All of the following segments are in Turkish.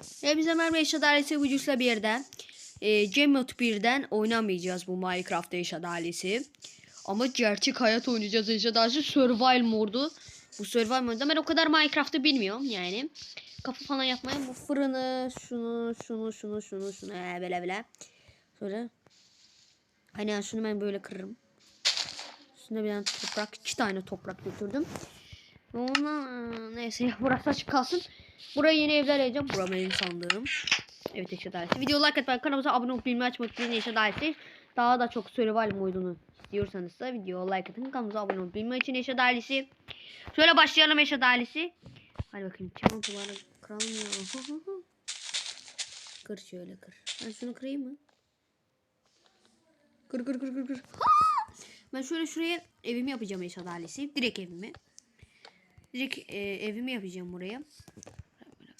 Hepinize merhaba Eşat Ailesi Vücut'la bir yerden. E, Cemot 1'den oynamayacağız bu Minecraft Eşat Ailesi. Ama gerçek hayat oynayacağız Eşat Ailesi Survival modu. Bu Survival modda ben o kadar Minecraft'ı bilmiyorum yani. Kapı falan yapmayın. Bu fırını, şunu, şunu, şunu, şunu, şunu, ee, böyle böyle. Şöyle. Aynen şunu ben böyle kırırım. Üstüne bir tane toprak, iki tane toprak götürdüm. Ondan neyse ya burası açık kalsın. Buraya yeni evler yapacağım. Burası benim sandığım. Evet Eşat Ailesi. Video like atmayı, kanalımıza abone olup bilmeyi açmayı unutmayın Eşat Ailesi. Daha da çok survival modunu istiyorsanız da video like atın. Kanalımıza abone olup bilmeyi için Eşat Ailesi. Şöyle başlayalım Eşat Ailesi. Hadi bakayım. Duvarı kıralım kır şöyle kır. Ben şunu kırayım mı? Kır kır kır kır kır. Ben şöyle şuraya evimi yapacağım Eşat Ailesi. Direkt evimi. Direkt e, evimi yapacağım buraya.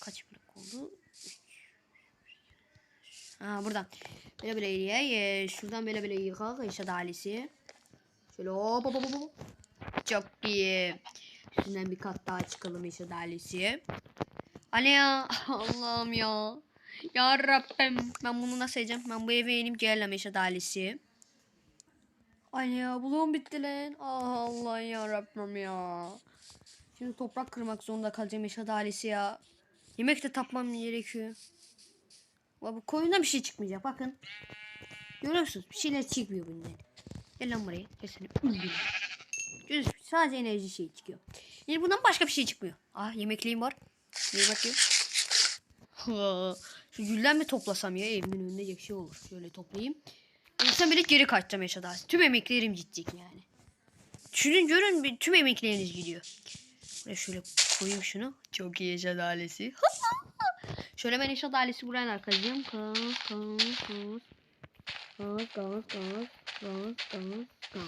Kaç blok oldu? Ha buradan. Böyle böyle ye. Şuradan böyle böyle yıkak Eşat Ailesi. Şöyle hop hop hop. Çok iyi. Üstünden bir kat daha çıkalım Eşat Ailesi. Hani ya Allah'ım ya. Ya Rabbim ben bunu nasıl edeceğim? Ben bu eve inip geleceğim Eşat Ailesi. Ay ya bloğum bitti lan. Ah Allah ya Rabbim ya. Şimdi toprak kırmak zorunda kalacağım Eşat ailesi ya. Yemek de tapmam gerekiyor. Bak bu koyundan bir şey çıkmayacak bakın. Görüyor musunuz? Bir şeyler çıkmıyor bundan. Gel lan buraya. Gel seni. Görüyorsunuz sadece enerji şey çıkıyor. Yani bundan başka bir şey çıkmıyor. Ah yemekliğim var. Bir bakayım. Şu gülden mi toplasam ya evimin önünde bir şey olur. Şöyle toplayayım. İnsan bile geri kaçacağım Eşat ailesi. Tüm emeklerim gidecek yani. Düşünün görün tüm emekleriniz gidiyor. Buraya şöyle koyayım şunu. Çok iyi Eşat ailesi. şöyle ben Eşat ailesi buraya arkadaşım. Kaz, kaz, kaz. Kaz, kaz, kaz. Kaz, kaz, kaz.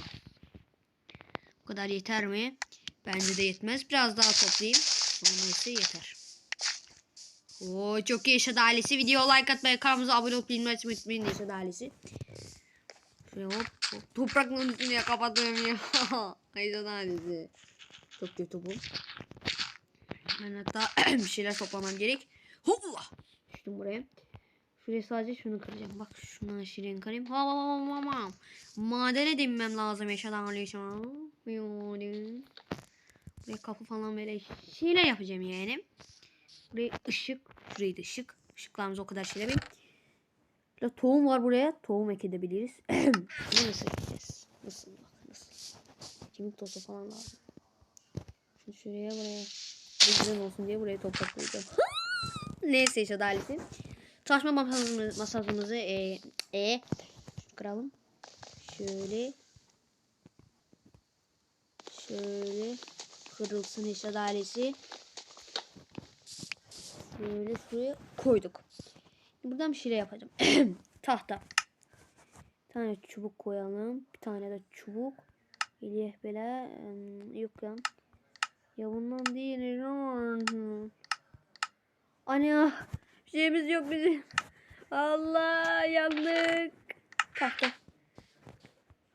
Bu kadar yeter mi? Bence de yetmez. Biraz daha toplayayım. Sonra ise yeter. Oo çok iyi Eşat ailesi. Video like atmayı, kanalımıza abone olup bilmeyi unutmayın Eşat ailesi. Şöyle hop, hop. Toprakla üstüne kapatıyorum ya. Eşat ailesi. Çok kötü bu. Ben hatta bir şeyler toplamam gerek. Hopla. Düştüm buraya. Şuraya sadece şunu kıracağım. Bak şuna şirin kırayım. Ha ha ha ha ha. Madene dinmem lazım yaşadan alışan. Buraya kapı falan böyle şeyler yapacağım yani. Buraya ışık. Şurayı da ışık. Işıklarımız o kadar şeyler benim. Burada tohum var buraya. Tohum ekebiliriz. Bunu nasıl ekeceğiz? Nasıl bak nasıl. Kemik tozu falan lazım. Şunu şuraya buraya. Güzel olsun diye buraya toprak koyacağım. Neyse işte adaleti. Çalışma masamızı, masamızı e, e kıralım. Şöyle. Şöyle kırılsın işte adaleti. Böyle şuraya koyduk. Buradan bir şeyler yapacağım. Tahta. Bir tane çubuk koyalım. Bir tane de çubuk. İliyeh böyle. em, Yok lan. Ya bundan değil. Ana. Bir şeyimiz yok bizim. Allah yandık. Tahta.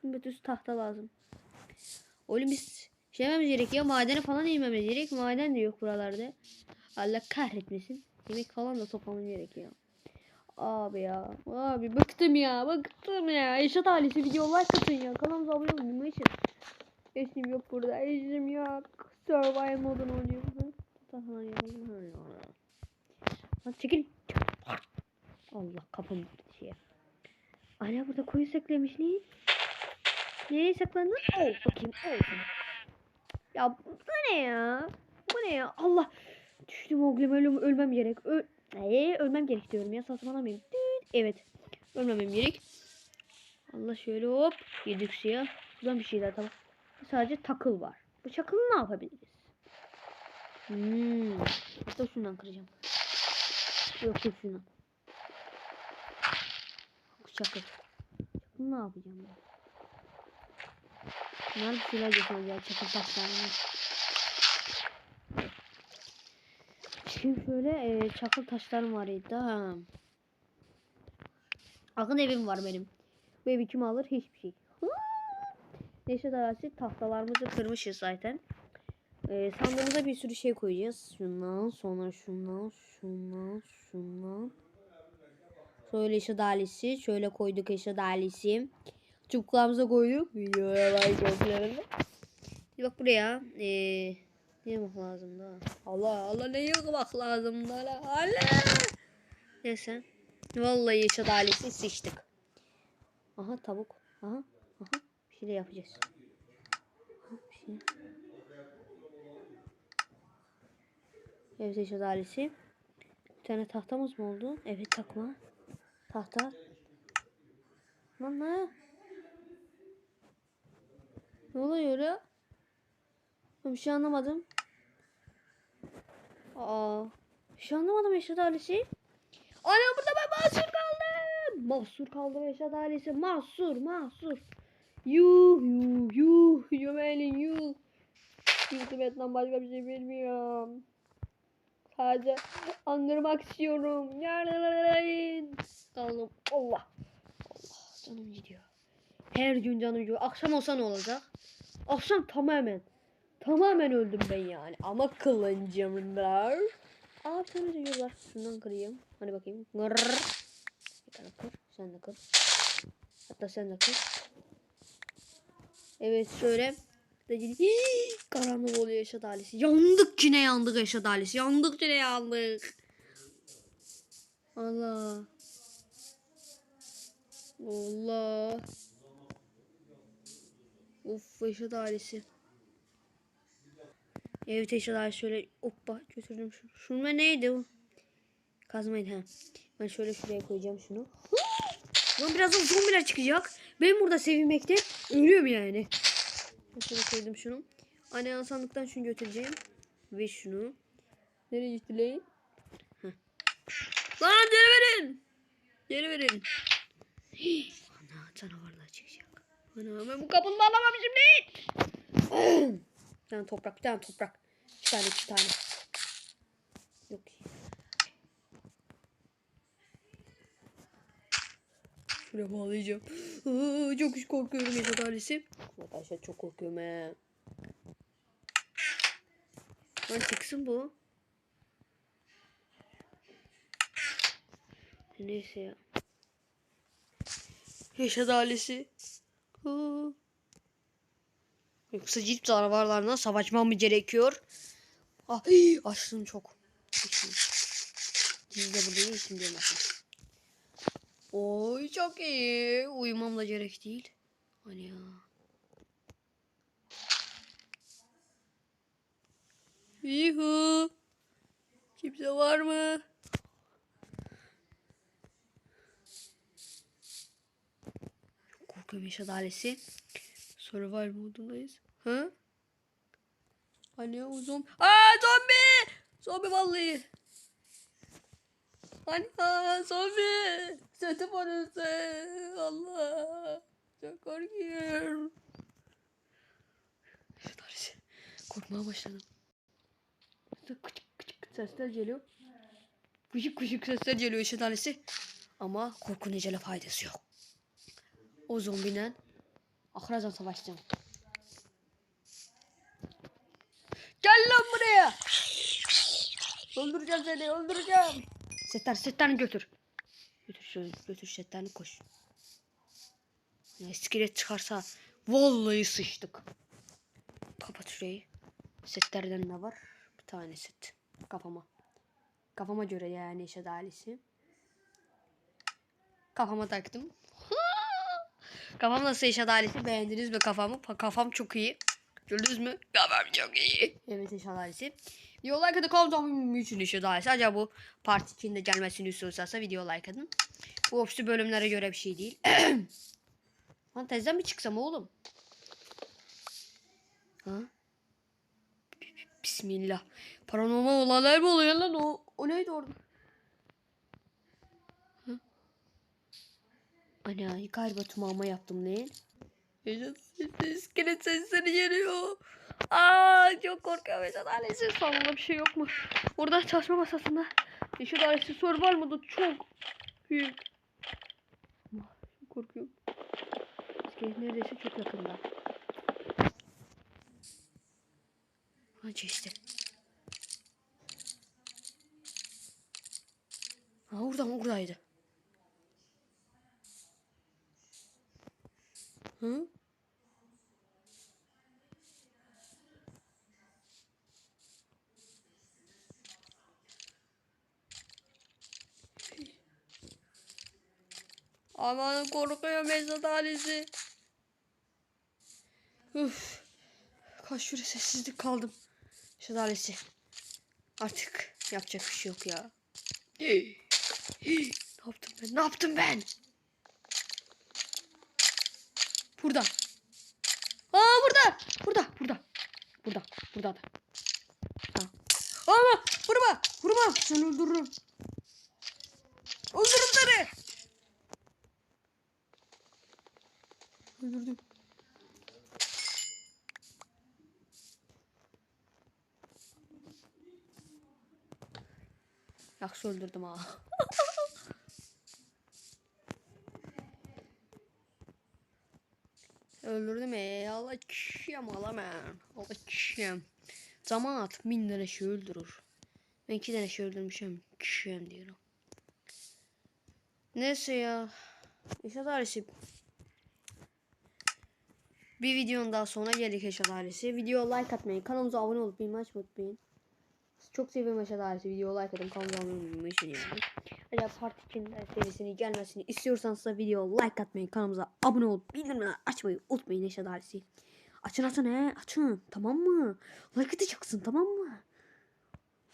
Şimdi düz tahta lazım. Oğlum biz şey yapmamız gerekiyor. Madene falan inmemiz gerek. Maden de yok buralarda. Allah kahretmesin. Yemek falan da toplamamız gerekiyor. Abi ya. Abi bıktım ya. Bıktım ya. Eşat ailesi videolar katın ya. Kanalımıza abone olun. için. Eşim yok burada. Eşim yok. Survival modunu oynuyor. Lan çekil. Allah kapım şey. Ana burada koyu saklemiş ne? Nereye saklandın? Oh bakayım. Oh. Ya bu ne ya? Bu ne ya? Allah. Düştüm oğlum ölüm, ölmem gerek. Öl ee, ölmem gerek diyorum ya. Saçmalamayayım. Düt. Evet. Ölmemem gerek. Allah şöyle hop. Girdik suya. Buradan bir şeyler tamam. Sadece takıl var. Bu çakılı ne yapabiliriz? Hmm. Hatta şundan kıracağım. Yok yok şundan. Bu çakıl. Çakıl ne yapacağım ben? Bir şeyler getireceğim. Çakıl taşlarını. Şimdi şöyle e, çakıl taşlarım var idi. Ha. Akın evim var benim. Bu evi kim alır? Hiçbir şey. Neyse daha tahtalarımızı kırmışız zaten. Ee, sandığımıza bir sürü şey koyacağız. Şundan sonra şundan şundan şundan. Şöyle eşe dalisi. Şöyle koyduk eşe dalisi. Çubuklarımıza koyduk. Videoya like. Bir bak buraya. Ee, ne yapmak lazım da? Allah Allah ne yapmak lazım da? la? Allah. Neyse. Vallahi eşe dalisi sıçtık. Aha tavuk. Aha. Şey de yapacağız. Evet eşit ailesi. Bir tane tahtamız mı oldu? Evet takma. Tahta. Lan ne? Ne oluyor? Ben bir şey anlamadım. Aa. Bir şey anlamadım eşit ailesi. Ana burada ben mahsur kaldım. Mahsur kaldım eşit ailesi. Mahsur mahsur. Yuh yuh yuh. Yümelin yuh. Hizmetten başka bir şey bilmiyorum. Sadece anlamak istiyorum. Yardım. Allah'ım Allah. Allah canım gidiyor. Her gün canım gidiyor. Akşam olsa ne olacak? Akşam tamamen. Tamamen öldüm ben yani. Ama kılıncımlar. Aa bir tane de var. Şundan kırayım. Hadi bakayım. Gırrrr. Bir tane kır. Sen de kır. Hatta sen de kır. Evet şöyle. Karanlık oluyor Eşat ailesi. Yandık yine yandık Eşat ailesi. Yandık yine yandık. Allah. Allah. Of Eşat ailesi. Evet Eşat ailesi şöyle hoppa götürdüm şunu. Şunu neydi o? Kazmaydı ha. Ben şöyle şuraya koyacağım şunu. Lan birazdan zombiler çıkacak. Ben burada sevinmekte ölüyorum yani. Şöyle koydum şunu. Anne sandıktan şunu götüreceğim. Ve şunu. Nereye gitti lan? Heh. Lan geri verin. Geri verin. Ana canavarlar çıkacak. Ana ben bu kapını alamam şimdi. bir tane toprak bir tane toprak. İki tane iki tane. Yok. Şuraya bağlayacağım. Aa, çok korkuyorum Yaşar ailesi. Arkadaşlar çok korkuyorum he. Lan çıksın bu. Neyse ya. Yaşar ailesi. Aa. Yoksa cilt canavarlarına savaşmam mı gerekiyor? Ah, açtım çok. Cilt de burada iyi şimdi bakın. Oy çok iyi. Uyumam da gerek değil. Hani ya. Yuhu. Kimse var mı? Korkuyorum Yaşar ailesi. Survival modundayız. Ha? Hani zombi. Aa zombi! Zombi vallahi. Aa zombi. Sete parası. Allah. Çok korkuyorum. Ailesi. Korkmaya başladım. Kıçık kıçık sesler geliyor. Kuşuk kuşuk sesler geliyor Yaşar ailesi. Ama korku necele faydası yok. O zombiden Akrazan savaşacağım. Gel lan buraya. Öldüreceğim seni öldüreceğim. Setler setlerini götür. Götür şöyle götür setlerini koş. İskelet çıkarsa vallahi sıçtık. Kapat şurayı. Setlerden ne var? Bir tane set. Kafama. Kafama göre yani eşe ailesi. Kafama taktım. Kafam nasıl iş adaleti beğendiniz mi kafamı? Kafam çok iyi. Gördünüz mü? Kafam çok iyi. Evet iş adaleti. Video like atın kanalımın için iş adaleti. Acaba bu part 2'nin gelmesini istiyorsanız video like atın. Bu ofisi bölümlere göre bir şey değil. Lan tezden mi çıksam oğlum? Ha? Bismillah. Paranormal olaylar mı oluyor lan? O, o neydi orada? Ana galiba tumağıma yaptım ne? İskelet sesleri geliyor. Aa çok korkuyorum Vedat ailesi. Salonda bir şey yok mu? Burada çalışma masasında. Yeşil ailesi soru var mı? Çok büyük. Korkuyorum. İskelet neredeyse çok yakında. Ha geçti. Ha oradan oradaydı. Hı? Aman korkuyorum Esat ailesi. Üf. Kaç süre sessizlik kaldım. Esat ailesi. Artık yapacak bir şey yok ya. ne yaptım ben? Ne yaptım ben? Burada. Aa burada. Burada. Burada. Burada. Burada da. Ama vurma. Vurma. Seni. Öldürürüm seni. Öldürdüm. Yaksı öldürdüm ha. öldürdüm ey Allah kişiyim alamam. Allah kişiyim. Zaman at bin tane şey öldürür. Ben iki tane şey öldürmüşüm. Kişiyim diyorum. Neyse ya. İşte tarihsi bir videonun daha sonra geldik Eşat ailesi. Video like atmayı, kanalımıza abone olup bilmeyi açmayı unutmayın. Çok seviyorum Eşat ailesi. Video like atın, kanalımıza abone olmayı düşünüyorum. Acaba part 2'nin serisini gelmesini istiyorsanız da video like atmayı, kanalımıza abone olup bildirimleri açmayı unutmayın Eşat ailesi. Açın açın he, açın. Tamam mı? Like atacaksın tamam mı?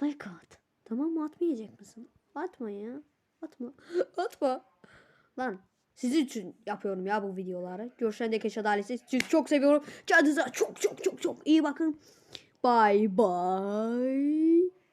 Like at. Tamam mı? Atmayacak mısın? Atma ya. Atma. Atma. Lan sizin için yapıyorum ya bu videoları. Görüşen de ailesi. Sizi çok seviyorum. Kendinize çok çok çok çok iyi bakın. Bye bye.